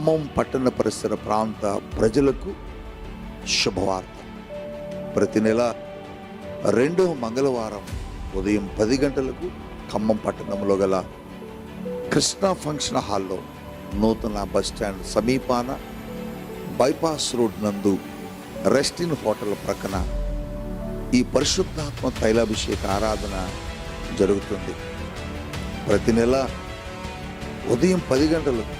ఖమ్మం పట్టణ పరిసర ప్రాంత ప్రజలకు శుభవార్త. ప్రతి నెల రెండవ మంగళవారం ఉదయం పది గంటలకు ఖమ్మం పట్టణంలో గల కృష్ణా ఫంక్షన్ హాల్లో నూతన బస్ స్టాండ్ సమీపాన బైపాస్ రోడ్ నందు రెస్టిన్ హోటల్ ప్రక్కన ఈ పరిశుద్ధాత్మ తైలాభిషేక ఆరాధన జరుగుతుంది. ప్రతి నెల ఉదయం పది గంటలకు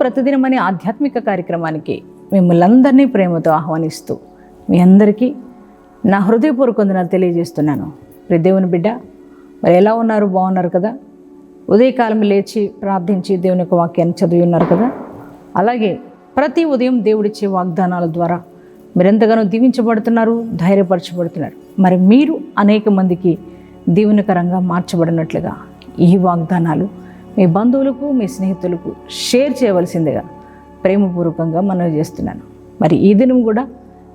ప్రతిదినం అనే ఆధ్యాత్మిక కార్యక్రమానికి మిమ్మల్ని అందరినీ ప్రేమతో ఆహ్వానిస్తూ మీ అందరికీ నా హృదయపూర్వక తెలియజేస్తున్నాను. దేవుని బిడ్డ మరి ఎలా ఉన్నారు? బాగున్నారు కదా? ఉదయకాలం లేచి ప్రార్థించి దేవుని యొక్క వాక్యాన్ని చదివి ఉన్నారు కదా? అలాగే ప్రతి ఉదయం దేవుడిచ్చే వాగ్దానాల ద్వారా మీరెంతగానో దీవించబడుతున్నారు ధైర్యపరచబడుతున్నారు. మరి మీరు అనేక మందికి దీవెనకరంగా మార్చబడినట్లుగా ఈ వాగ్దానాలు మీ బంధువులకు మీ స్నేహితులకు షేర్ చేయవలసిందిగా ప్రేమపూర్వకంగా మనవి చేస్తున్నాను. మరి ఈ దినం కూడా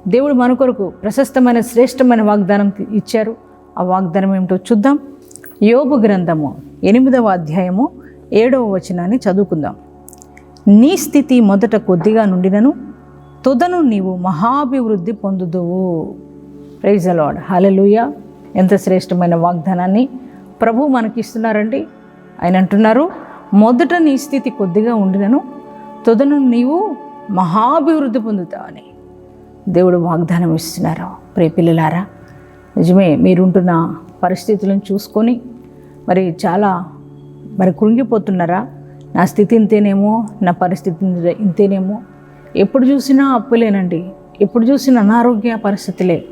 దేవుడు మన కొరకు ప్రశస్తమైన శ్రేష్టమైన వాగ్దానం ఇచ్చారు. ఆ వాగ్దానం ఏమిటో చూద్దాం. యోగు గ్రంథము ఎనిమిదవ అధ్యాయము ఏడవ వచనాన్ని చదువుకుందాం. నీ స్థితి మొదట కొద్దిగా నుండినను తుదను నీవు మహాభివృద్ధి పొందుదువు. ప్రైజ్ అలాడ్ హలలుయ ఎంత శ్రేష్టమైన వాగ్దానాన్ని ప్రభు మనకిస్తున్నారండి. ఆయన అంటున్నారు మొదట నీ స్థితి కొద్దిగా ఉండినను తొదను నీవు మహాభివృద్ధి పొందుతావని దేవుడు వాగ్దానం ఇస్తున్నారు. ప్రియ పిల్లలారా నిజమే మీరుంటున్న పరిస్థితులను చూసుకొని మరి చాలా మరి కృంగిపోతున్నారా? నా స్థితి ఇంతేనేమో నా పరిస్థితి ఇంతేనేమో. ఎప్పుడు చూసినా అప్పులేనండి. ఎప్పుడు చూసినా అనారోగ్య పరిస్థితులే.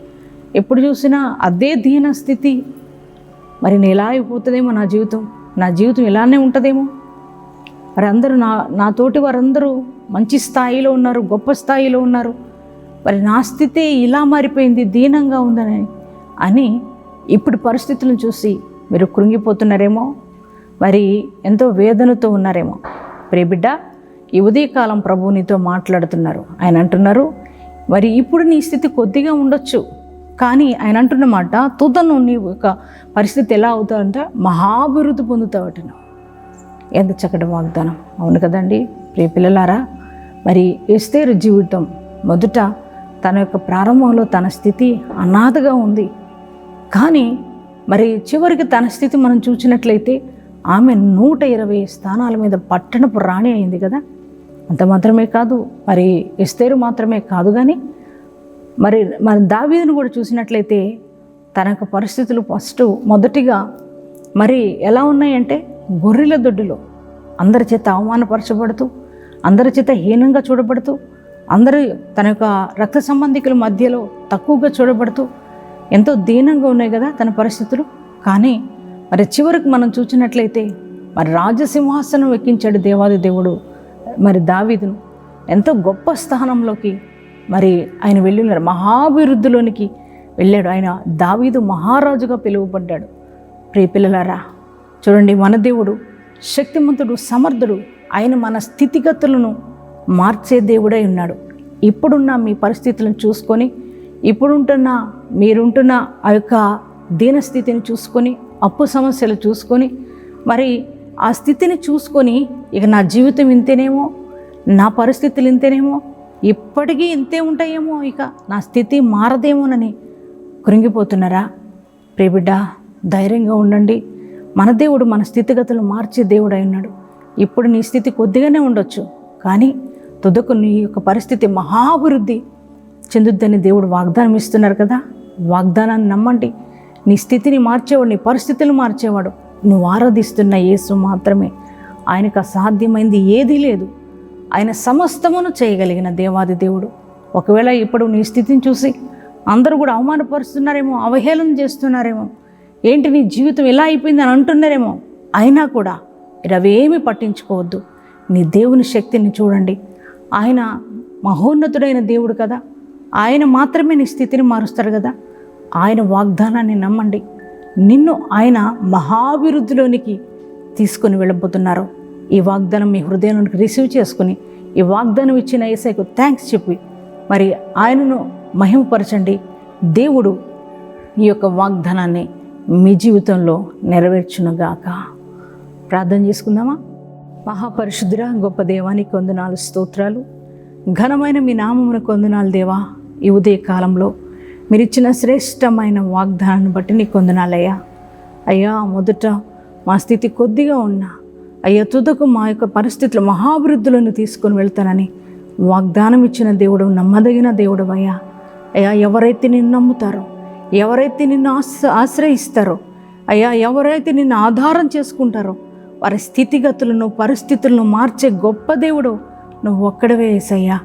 ఎప్పుడు చూసినా అదే దీన స్థితి. మరి నేను ఎలా అయిపోతుందేమో నా జీవితం. నా జీవితం ఇలానే ఉంటుందేమో? మరి అందరూ నా నా తోటి వారందరూ మంచి స్థాయిలో ఉన్నారు గొప్ప స్థాయిలో ఉన్నారు. మరి నా స్థితి ఇలా మారిపోయింది దీనంగా ఉందని అని ఇప్పుడు పరిస్థితులను చూసి మీరు కృంగిపోతున్నారేమో? మరి ఎంతో వేదనతో ఉన్నారేమో? ప్రియబిడ్డ ఈ ఉదయకాలం ప్రభు నీతో మాట్లాడుతున్నారు. ఆయన అంటున్నారు మరి ఇప్పుడు నీ స్థితి కొద్దిగా ఉండొచ్చు. కానీ ఆయన అంటున్నమాట తుదను నీ యొక్క పరిస్థితి ఎలా అవుతావంటే మహాభివృద్ధి పొందుతావట ఎంత చక్కటి వాగ్దానం. అవును కదండి ప్రియ పిల్లలారా మరి ఎస్తేరు జీవితం మొదట తన యొక్క ప్రారంభంలో తన స్థితి అనాథగా ఉంది. కానీ మరి చివరికి తన స్థితి మనం చూసినట్లయితే ఆమె నూట ఇరవై స్థానాల మీద పట్టణపు రాణి అయింది కదా. అంత మాత్రమే కాదు మరి ఎస్తేరు మాత్రమే కాదు కానీ మరి మన దావీదును కూడా చూసినట్లయితే తన యొక్క పరిస్థితులు ఫస్ట్ మొదటిగా మరి ఎలా ఉన్నాయంటే గొర్రెల దొడ్డులో అందరి చేత అవమానపరచబడుతూ అందరి చేత హీనంగా చూడబడుతూ అందరూ తన యొక్క రక్త సంబంధికుల మధ్యలో తక్కువగా చూడబడుతూ ఎంతో దీనంగా ఉన్నాయి కదా తన పరిస్థితులు. కానీ మరి చివరికి మనం చూసినట్లయితే మరి రాజసింహాసనం ఎక్కించాడు దేవాది దేవుడు మరి దావీదును. ఎంతో గొప్ప స్థానంలోకి మరి ఆయన వెళ్ళినారు మహాభివృద్ధిలోనికి వెళ్ళాడు. ఆయన దావీదు మహారాజుగా పిలువబడ్డాడు. ప్రియ పిల్లలారా చూడండి మన దేవుడు శక్తిమంతుడు సమర్థుడు ఆయన మన స్థితిగతులను మార్చే దేవుడై ఉన్నాడు. ఇప్పుడున్న మీ పరిస్థితులను చూసుకొని ఇప్పుడుంటున్న మీరుంటున్న ఆ యొక్క దీనస్థితిని చూసుకొని అప్పు సమస్యలు చూసుకొని మరి ఆ స్థితిని చూసుకొని ఇక నా జీవితం ఇంతేనేమో నా పరిస్థితులు ఇంతేనేమో ఇప్పటికీ ఇంతే ఉంటాయేమో ఇక. నా స్థితి మారదేమోనని కృంగిపోతున్నారా? ప్రియబిడ్డ ధైర్యంగా ఉండండి. మన దేవుడు మన స్థితిగతులు మార్చే దేవుడు ఉన్నాడు. ఇప్పుడు నీ స్థితి కొద్దిగానే ఉండొచ్చు. కానీ తుదకు నీ యొక్క పరిస్థితి మహాభివృద్ధి చెందుద్దని దేవుడు వాగ్దానం ఇస్తున్నారు కదా. వాగ్దానాన్ని నమ్మండి. నీ స్థితిని మార్చేవాడు నీ పరిస్థితులు మార్చేవాడు. నువ్వు ఆరాధిస్తున్న యేసు మాత్రమే. ఆయనకు అసాధ్యమైంది ఏదీ లేదు. ఆయన సమస్తమును చేయగలిగిన దేవాది దేవుడు. ఒకవేళ ఇప్పుడు నీ స్థితిని చూసి అందరూ కూడా అవమానపరుస్తున్నారేమో అవహేళన చేస్తున్నారేమో ఏంటి నీ జీవితం ఎలా అయిపోయింది అని అంటున్నారేమో అయినా కూడా మీరు అవేమీ పట్టించుకోవద్దు. నీ దేవుని శక్తిని చూడండి. ఆయన మహోన్నతుడైన దేవుడు కదా. ఆయన మాత్రమే నీ స్థితిని మారుస్తారు కదా. ఆయన వాగ్దానాన్ని నమ్మండి. నిన్ను ఆయన మహాభివృద్ధిలోనికి తీసుకొని వెళ్ళబోతున్నారు. ఈ వాగ్దానం మీ హృదయంలోనికి రిసీవ్ చేసుకుని ఈ వాగ్దానం ఇచ్చిన ఏసైకు థ్యాంక్స్ చెప్పి మరి ఆయనను మహిమపరచండి. దేవుడు ఈ యొక్క వాగ్దానాన్ని మీ జీవితంలో నెరవేర్చునుగాక. ప్రార్థన చేసుకుందామా? మహాపరిశుద్ధుర గొప్ప దేవానికి వందనాలు స్తోత్రాలు. ఘనమైన మీ నామమున కొందనాలు దేవా. ఈ ఉదయ కాలంలో మీరు ఇచ్చిన శ్రేష్టమైన వాగ్దానాన్ని బట్టి నీకు కొందనాలయ్యా అయ్యా మొదట మా స్థితి కొద్దిగా ఉన్నా అయ్యా తుదకు మా యొక్క పరిస్థితులు మహాభివృద్ధిలోని తీసుకొని వెళ్తానని వాగ్దానం ఇచ్చిన దేవుడు నమ్మదగిన దేవుడు అయ్యా. అయ్యా ఎవరైతే నిన్ను నమ్ముతారో ఎవరైతే నిన్ను ఆశ ఆశ్రయిస్తారో అయ్యా ఎవరైతే నిన్ను ఆధారం చేసుకుంటారో వారి స్థితిగతులను పరిస్థితులను మార్చే గొప్ప దేవుడు నువ్వు ఒక్కడవే వేసయ్యా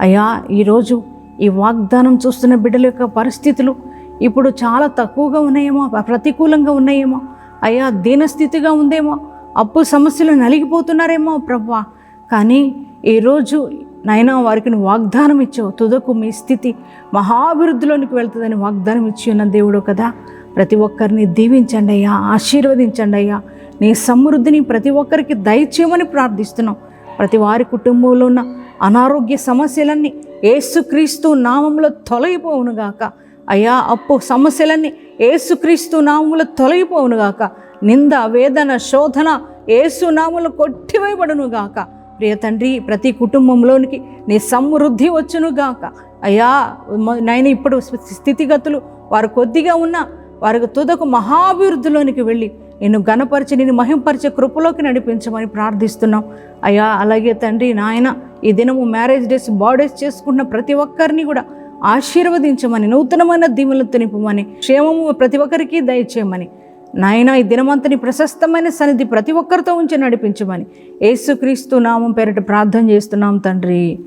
అయ్యా ఈరోజు ఈ వాగ్దానం చూస్తున్న బిడ్డల యొక్క పరిస్థితులు ఇప్పుడు చాలా తక్కువగా ఉన్నాయేమో ప్రతికూలంగా ఉన్నాయేమో అయ్యా దీనస్థితిగా ఉందేమో అప్పు సమస్యలు నలిగిపోతున్నారేమో ప్రభా. కానీ ఈరోజు నైనా వారికి నువ్వు వాగ్దానం ఇచ్చావు. తుదకు మీ స్థితి మహాభివృద్ధిలోనికి వెళ్తుందని వాగ్దానం ఇచ్చి ఉన్న దేవుడు కదా. ప్రతి ఒక్కరిని దీవించండి అయ్యా ఆశీర్వదించండి అయ్యా. నీ సమృద్ధిని ప్రతి ఒక్కరికి దయచేయమని ప్రార్థిస్తున్నాం. ప్రతి వారి కుటుంబంలో ఉన్న అనారోగ్య సమస్యలన్నీ ఏసుక్రీస్తు నామంలో తొలగిపోవునుగాక. అయ్యా అప్పు సమస్యలన్నీ ఏసుక్రీస్తు నామములో తొలగిపోవునుగాక. నింద వేదన శోధన ఏసునాములు కొట్టివేయబడునుగాక ప్రియ తండ్రి ప్రతి కుటుంబంలోనికి నీ సమృద్ధి వచ్చునుగాక అయ్యా నాయన ఇప్పుడు స్థితిగతులు వారు కొద్దిగా ఉన్నా వారికి తుదకు మహాభివృద్ధిలోనికి వెళ్ళి నిన్ను గణపరిచి నిన్ను మహింపరిచే కృపలోకి నడిపించమని ప్రార్థిస్తున్నాం. అయ్యా అలాగే తండ్రి నాయన ఈ దినము మ్యారేజ్ డేస్ బర్త్డేస్ చేసుకున్న ప్రతి ఒక్కరిని కూడా ఆశీర్వదించమని నూతనమైన దీవులతో నింపమని క్షేమము ప్రతి ఒక్కరికి దయచేయమని నాయన ఈ దినమంతని ప్రశస్తమైన సన్నిధి ప్రతి ఒక్కరితో ఉంచి నడిపించమని యేసుక్రీస్తు నామం పేరిట ప్రార్థన చేస్తున్నాం తండ్రి.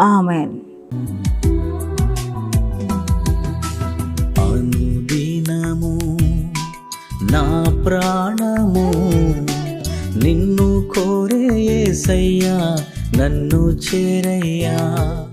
ఆమెన్. అనుదినము నా ప్రాణము నిన్ను కోరే యేసయ్యా నన్ను చేరయ్యా.